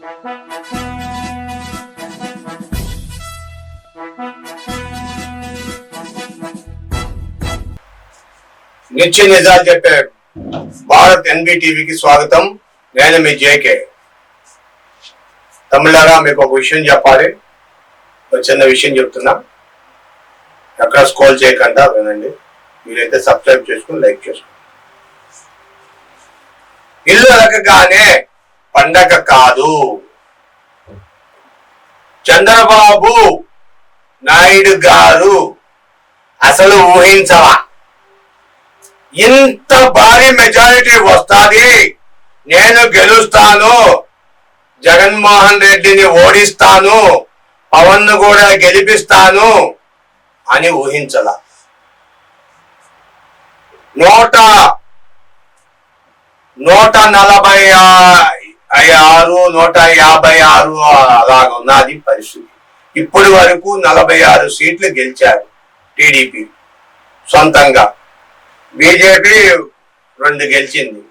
నిత్య నిజాలు చెప్పే భారత్ ఎన్బిటీవీకి స్వాగతం. నేను మీ జేకే. తమిళారా మీకు ఒక విషయం చెప్పాలి. ఒక చిన్న విషయం చెప్తున్నా. ఎక్కడ స్కోల్ చేయకుండా వినండి. మీరైతే సబ్స్క్రైబ్ చేసుకుని లైక్ చేసుకోండి. ఇల్లు అలకగానే పండగ కాదు. చంద్రబాబు నాయుడు గారు అసలు ఊహించవా ఇంత భారీ మెజారిటీ వస్తాది నేను గెలుస్తాను జగన్మోహన్ రెడ్డిని ఓడిస్తాను పవన్ను కూడా గెలిపిస్తాను అని ఊహించల. నూట నూట నలభై ఆరు నూట యాభై ఆరు అలాగ ఉన్నది పరిస్థితి. ఇప్పటి వరకు నలభై ఆరు సీట్లు గెలిచారు టీడీపీ. సొంతంగా. బీజేపీ రెండు గెలిచింది.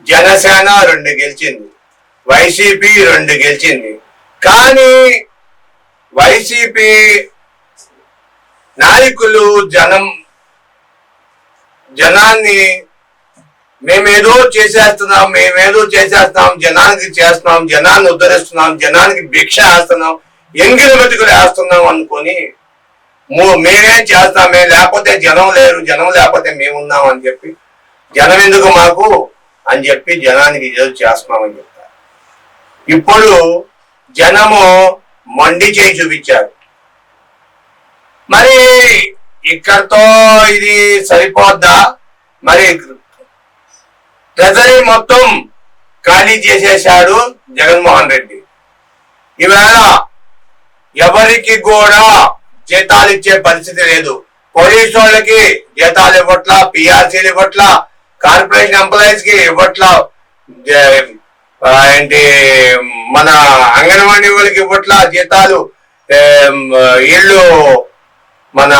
జనసేన రెండు గెలిచింది. వైసీపీ రెండు గెలిచింది. కానీ వైసీపీ నాయకులు జనం జనాన్ని మేమేదో చేసేస్తున్నాం మేమేదో చేసేస్తున్నాం జనానికి చేస్తున్నాం జనాన్ని ఉద్ధరిస్తున్నాం జనానికి భిక్ష వేస్తున్నాం ఎంగిలి మెతుకులు వేస్తున్నాం అనుకొని ము- మేమేం చేస్తామే లేకపోతే జనం లేరు జనం లేకపోతే మేమున్నాం అని చెప్పి జనం ఎందుకు మాకు అని చెప్పి జనానికి ఏదో చేస్తున్నామని చెప్తారు. ఇప్పుడు జనము మండి చేయి చూపించారు. మరి ఇక్కడతో ఇది సరిపోద్దా? మరి ట్రెజరీ మొత్తం ఖాళీ చేసేశాడు జగన్మోహన్ రెడ్డి. ఈవేళ ఎవరికి కూడా జీతాలు ఇచ్చే పరిస్థితి లేదు. పోలీసు వాళ్ళకి జీతాలు ఇవ్వట్ల పిఆర్సీలు ఇవ్వట్ల కార్పొరేషన్ ఎంప్లాయీస్కి ఇవ్వట్ల ఏంటి మన అంగన్వాడీ వాళ్ళకి ఇవ్వట్ల జీతాలు ఏం, వీళ్ళు మన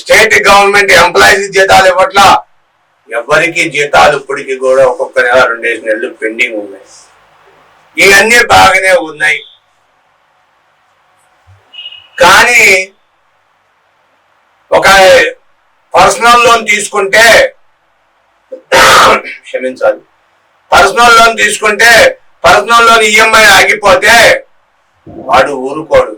స్టేట్ గవర్నమెంట్ ఎంప్లాయీస్ జీతాలు ఇవ్వట్ల ఎవరికి జీతాలు ఇప్పటికి కూడా ఒక్కొక్క నెల రెండేసి నెలలు పెండింగ్ ఉన్నాయి. ఇవన్నీ బాగానే ఉన్నాయి. కానీ ఒక పర్సనల్ లోన్ తీసుకుంటే క్షమించాలి. పర్సనల్ లోన్ తీసుకుంటే పర్సనల్ లోన్ ఈఎంఐ ఆగిపోతే వాడు ఊరుకోడు.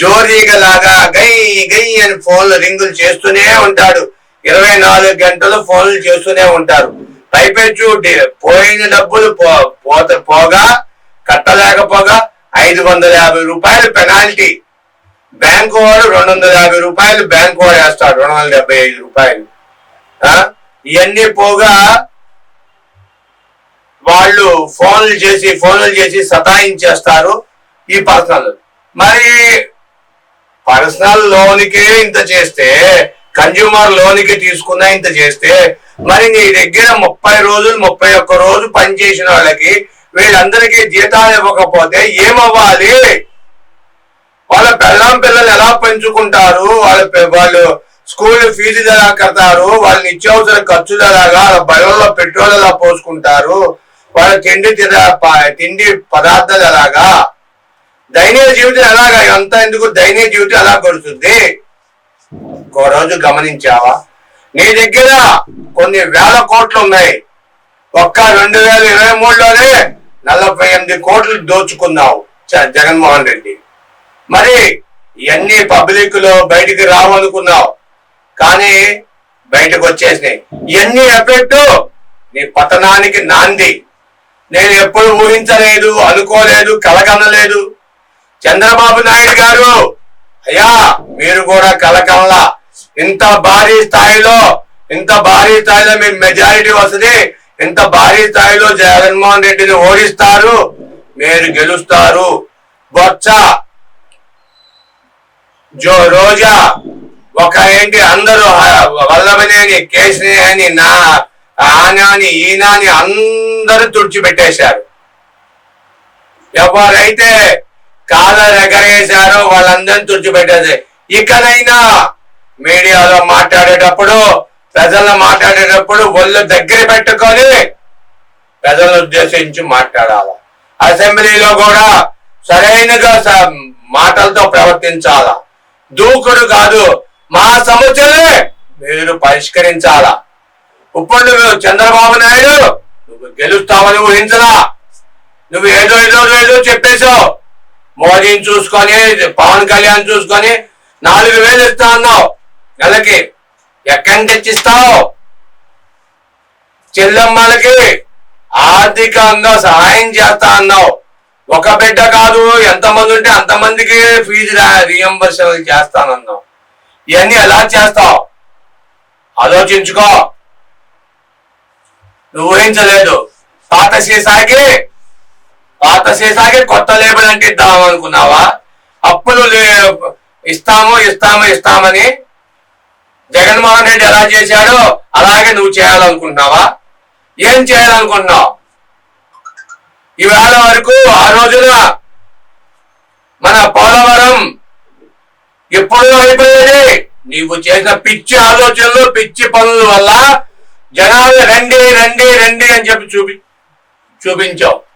జోరీగలాగా గై గై అని ఫోన్లు రింగులు చేస్తూనే ఉంటాడు. ఇరవై నాలుగు గంటలు ఫోన్లు చేస్తూనే ఉంటారు. పైపెచ్చు పోయిన డబ్బులు పో- పోత పోగా కట్టలేకపోగా ఐదు వందల యాభై రూపాయలు పెనాల్టీ. బ్యాంకు వాడు రెండు వందల యాభై రూపాయలు బ్యాంకు వాడు వేస్తాడు రెండు వందల డెబ్బై ఐదు రూపాయలు. ఇవన్నీ పోగా వాళ్ళు ఫోన్లు చేసి ఫోన్లు చేసి సతాయించేస్తారు ఈ పర్సనల్. మరి పర్సనల్ లోన్కే ఇంత చేస్తే కన్జ్యూమర్ లోన్కి తీసుకున్నా ఇంత చేస్తే మరి నీ దగ్గర ముప్పై రోజులు ముప్పై ఒక్క రోజు పనిచేసిన వాళ్ళకి వీళ్ళందరికీ జీతాలు ఇవ్వకపోతే ఏమవ్వాలి? వాళ్ళ పెళ్ళాం పిల్లలు ఎలా పెంచుకుంటారు? వాళ్ళ వాళ్ళు స్కూల్ ఫీజులు ఎలా కడతారు? వాళ్ళ నిత్యావసర ఖర్చులు ఎలాగా? వాళ్ళ బలంలో పెట్రోల్ ఎలా పోసుకుంటారు? వాళ్ళ తిండి ప- తిండి పదార్థాలు ఎలాగా? దైనిక జీవితం ఎలాగా? ఎంత ఎందుకు దైనిక జీవితం ఎలా గడుతుంది ఒక రోజు గమనించావా? నీ దగ్గర కొన్ని వేల కోట్లు ఉన్నాయి. ఒక్క రెండు వేల ఇరవై మూడులోనే నలభై ఎనిమిది కోట్లు దోచుకున్నావు చ- జగన్మోహన్ రెడ్డి. మరి ఇవన్నీ పబ్లిక్లో బయటికి రావనుకున్నావు. కానీ బయటకు వచ్చేసినాయి. ఇవన్నీ ఎఫెక్ట్ నీ పతనానికి నాంది. నేను ఎప్పుడు ఊహించలేదు అనుకోలేదు కలగనలేదు. చంద్రబాబు నాయుడు గారు అయ్యా మీరు కూడా కలకల ఇంత భారీ స్థాయిలో ఇంత భారీ స్థాయిలో మీ మెజారిటీ వస్తుంది ఇంత భారీ స్థాయిలో జగన్మోహన్ రెడ్డిని ఓడిస్తారు మీరు గెలుస్తారు. బొత్స జో రోజా ఒక ఏంటి అందరూ వల్లభనేని కేసుని అని నా ఆనాని ఈనాని అందరూ తుడిచిపెట్టేశారు. ఎవరైతే కాళ్ళ ఎగరేశారో వాళ్ళందరిని తుడిచిపెట్టేది. ఇకనైనా మీడియాలో మాట్లాడేటప్పుడు ప్రజలను మాట్లాడేటప్పుడు ఒళ్ళు దగ్గర పెట్టుకొని ప్రజలను ఉద్దేశించి మాట్లాడాలి? అసెంబ్లీలో కూడా సరైనగా మాటలతో ప్రవర్తించాలా? దూకుడు కాదు మా సమస్యలే మీరు పరిష్కరించాలా? ఇప్పుడు నువ్వు చంద్రబాబు నాయుడు నువ్వు గెలుస్తావని ఊహించరా నువ్వు ఏదో ఏదో ఏదో చెప్పేశావు. మోదీని చూసుకొని పవన్ కళ్యాణ్ చూసుకొని నాలుగు వేలు ఇస్తా అన్నావు. నెలకి ఎక్కడి నుంచి తెచ్చిస్తావు? చెల్లమ్మలకి ఆర్థికంగా సహాయం చేస్తా అన్నావు. ఒక బిడ్డ కాదు ఎంతమంది ఉంటే అంతమందికి ఫీజు రియంబర్సన్ చేస్తానన్నావు. ఇవన్నీ ఎలా చేస్తావు? ఆలోచించుకో. నువ్వు ఊహించలేదు. పాత సీసాకి పాత సీసాకి కొత్త లేబుల్ అంటే ఇద్దాం అనుకున్నావా? అప్పులు లే- ఇస్తాము ఇస్తాము ఇస్తామని జగన్మోహన్ రెడ్డి ఎలా చేశాడో అలాగే నువ్వు చేయాలనుకుంటున్నావా? ఏం చేయాలనుకుంటున్నావు? ఈవేళ వరకు ఆ రోజున మన పోలవరం ఎప్పుడూ అయిపోయేది. నీవు చేసిన పిచ్చి ఆలోచనలు పిచ్చి పనుల వల్ల జనాలు రండి రండి రండి అని చెప్పి చూపి చూపించావు.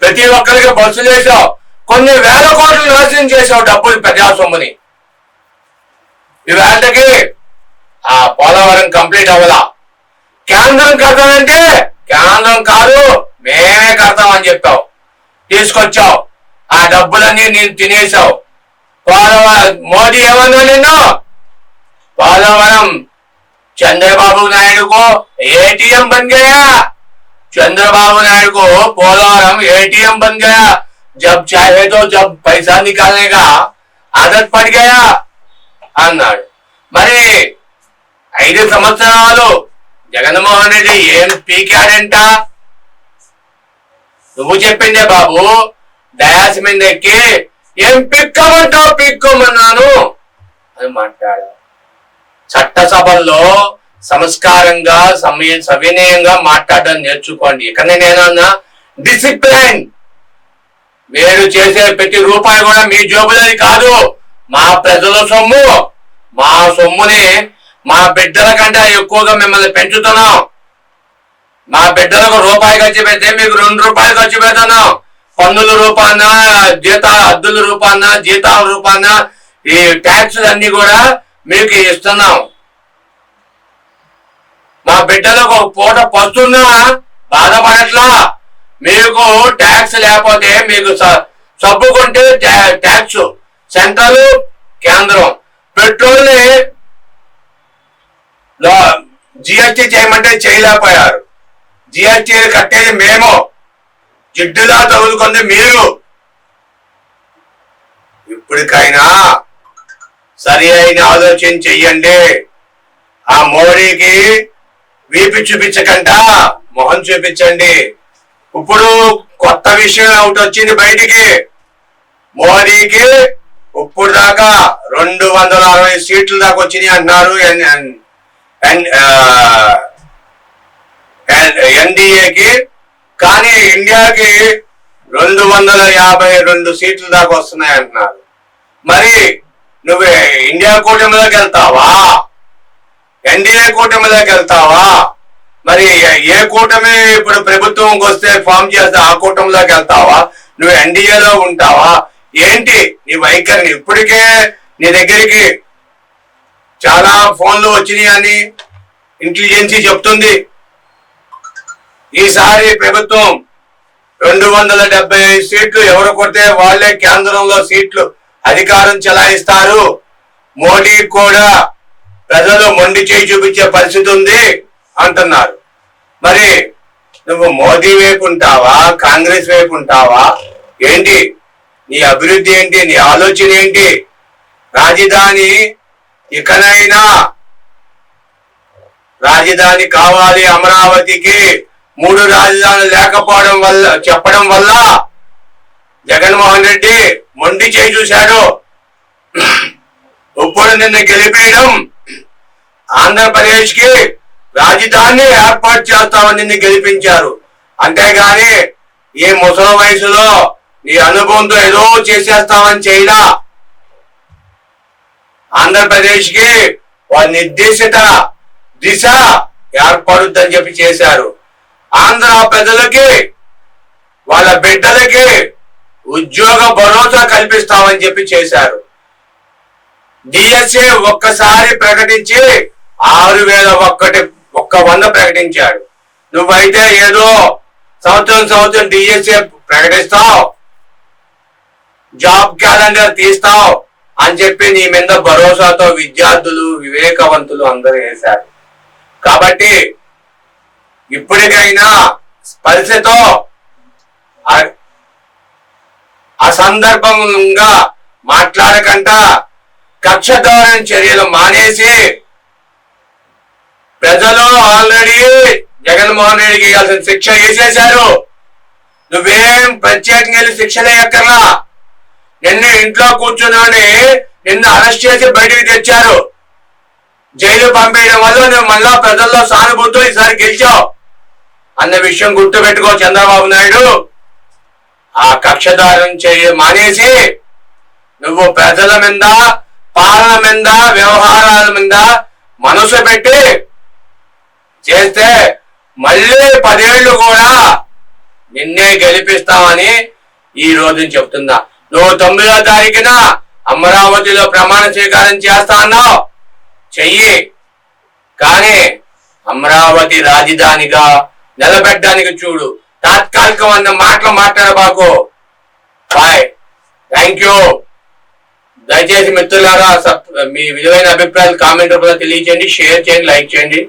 ప్రతి ఒక్కరికి బస్సు చేసావు కొన్ని వేల కోట్లు నాశనం చేసావు డబ్బులు ప్రజాసొమ్ముని ఇవాళకి ఆ పోలవరం కంప్లీట్ అవ్వదా కేంద్రం కడతానంటే కేంద్రం కాదు మేమే కడతామని చెప్పావు. తీసుకొచ్చావు. ఆ డబ్బులన్నీ నేను తినేసావు పోలవరం మోదీ ఏమన్నా నిన్న? పోలవరం చంద్రబాబు నాయుడుకు ఏటీఎం బంద్ चंद्रबाबू नायडू को पोलवरम एटीएम बन गया जब चाहे तो जब पैसा निकालने का आदत पड़ गया అన్నాడు మరి ఐదు సంవత్సరాలు జగన్మోహన్ రెడ్డి ఏం పీకాడంట నువ్వు చెప్పిందే బాబు డయాస్ మీద ఎక్కి ఏం పిక్కమంటావు పిక్కమన్నాను అని మాట్లాడావు చట్టసభల్లో సంస్కారంగా సమయ సవినయంగా మాట్లాడడం నేర్చుకోండి. ఇక్కడ నేనన్నా డిసిప్లైన్ మీరు చేసే ప్రతి రూపాయి కూడా మీ జోబులది కాదు. మా ప్రజల సొమ్ము. మా సొమ్ముని మా బిడ్డల కంటే ఎక్కువగా మిమ్మల్ని పెంచుతున్నాం. మా బిడ్డలకు రూపాయి ఖర్చు పెడితే మీకు రెండు రూపాయలు ఖర్చు పెడుతున్నాం పన్నుల రూపాన జీతాల అద్దుల రూపాన జీతాల రూపాన ఈ ట్యాక్స్ అన్ని కూడా మీకు ఇస్తున్నాం. మా బిడ్డలకు ఒక పూట పస్తున్నా బాధపడట్లా? మీకు ట్యాక్స్ లేకపోతే మీకు స- సబ్బు కొంటే ట్యా- ట్యాక్స్ సెంట్రల్ కేంద్రం. పెట్రోల్ని జిఎస్టీ చేయమంటే చేయలేకపోయారు. జిఎస్టీ కట్టేది మేము. జిడ్డులా తగులుకుంది మీరు. ఇప్పటికైనా సరి అయిన ఆలోచన చెయ్యండి. ఆ మోడీకి వీపు చూపించకుండా మొహం చూపించండి. ఇప్పుడు కొత్త విషయం ఒకటి వచ్చింది బయటికి. మోడీకి ఇప్పుడు దాకా రెండు వందల అరవై సీట్లు దాకా వచ్చినాయి అన్నారు ఎన్- ఎన్- ఎన్- ఎన్డీఏకి. కానీ ఇండియాకి రెండు వందల యాభై రెండు సీట్లు దాకా వస్తున్నాయి అంటున్నారు మరి నువ్వు ఇండియా కూటమిలోకి వెళ్తావా? ఎన్డీఏ కూటమిలోకి వెళ్తావా? మరి ఏ- కూటమే కూటమి ఇప్పుడు ప్రభుత్వంకి వస్తే ఫామ్ చేస్తే ఆ కూటమిలోకి వెళ్తావా? నువ్వు ఎన్డీఏలో ఉంటావా? ఏంటి నీ వైఖరిని? ఇప్పటికే నీ దగ్గరికి చాలా ఫోన్లు వచ్చినాయి అని ఇంటెలిజెన్సీ చెప్తుంది. ఈసారి ప్రభుత్వం రెండు వందల డెబ్బై ఐదు సీట్లు ఎవరు కొడితే వాళ్ళే కేంద్రంలో సీట్లు అధికారం చెలాయిస్తారు. మోడీ కూడా ప్రజలు మొండి చేయి చూపించే పరిస్థితి ఉంది. అంటున్నారు. మరి నువ్వు మోదీ వైపు ఉంటావా కాంగ్రెస్ వైపు ఉంటావా? ఏంటి? నీ అభివృద్ధి ఏంటి? నీ ఆలోచన ఏంటి? రాజధాని ఇకనైనా రాజధాని కావాలి అమరావతికి. మూడు రాజధానులు లేకపోవడం వల్ల చెప్పడం వల్ల జగన్మోహన్ రెడ్డి మొండి చేయి చూశాడు. ఇప్పుడు నిన్ను గెలిపేయడం ఆంధ్రప్రదేశ్కి రాజధాని ఏర్పాటు చేస్తామని నిన్ను గెలిపించారు. అంతేగాని ఈ ముసలి వయసులో నీ అనుభవంతో ఏదో చేసేస్తామని చేయలా ఆంధ్రప్రదేశ్కి ఒక నిర్దేశిత దిశ ఏర్పడుద్దని చెప్పి చేశారు. ఆంధ్ర ప్రజలకి వాళ్ళ బిడ్డలకి ఉద్యోగ భరోసా కల్పిస్తామని చెప్పి చేశారు. డిఎస్ఏ ఒక్కసారి ప్రకటించి ఆరు వేల ఒక్కటి ఒక్క వంద ప్రకటించాడు. నువ్వైతే ఏదో సంవత్సరం సంవత్సరం డిఎస్ఏ ప్రకటిస్తావు. జాబ్ క్యాలెండర్ తీస్తావు అని చెప్పి నీ మీద భరోసాతో విద్యార్థులు వివేకవంతులు అందరూ వేశారు. కాబట్టి ఇప్పటికైనా స్పర్శతో ఆ- అసందర్భంగా మాట్లాడకుండా కక్షధోరణ చర్యలు మానేసి ఆల్రెడీ జగన్మోహన్ రెడ్డికి ఇవ్వాల్సిన శిక్ష వేసేశారు. నువ్వేం ప్రత్యేకంగా వెళ్ళి శిక్షలే ఎక్కర్లా నిన్ను ఇంట్లో కూర్చున్నాని నిన్ను అరెస్ట్ చేసి బయటికి తెచ్చారు. జైలు పంపేయడం వల్ల నువ్వు మళ్ళా ప్రజల్లో సానుభూతితో ఈసారి గెలిచావు. అన్న విషయం గుర్తుపెట్టుకో చంద్రబాబు నాయుడు. ఆ కక్షదారం చేయ మానేసి నువ్వు ప్రజల మీద పాలన మీద వ్యవహారాల మీద మనసు పెట్టి చేస్తే మళ్ళీ పదేళ్ళు కూడా నిన్నే గెలిపిస్తామని ఈ రోజు చెప్తున్నా. నువ్వు తొమ్మిదో తారీఖున అమరావతిలో ప్రమాణ స్వీకారం చేస్తా అన్నావు. చెయ్యి. కానీ అమరావతి రాజధానిగా నిలబెట్టడానికి చూడు. తాత్కాలికం అన్న మాటలు మాట్లాడబాకు. బాయ్. Thank you. దయచేసి మిత్రులారా మీ విలువైన అభిప్రాయాలు కామెంట్ రూపంలో తెలియచేయండి షేర్ చేయండి లైక్ చేయండి.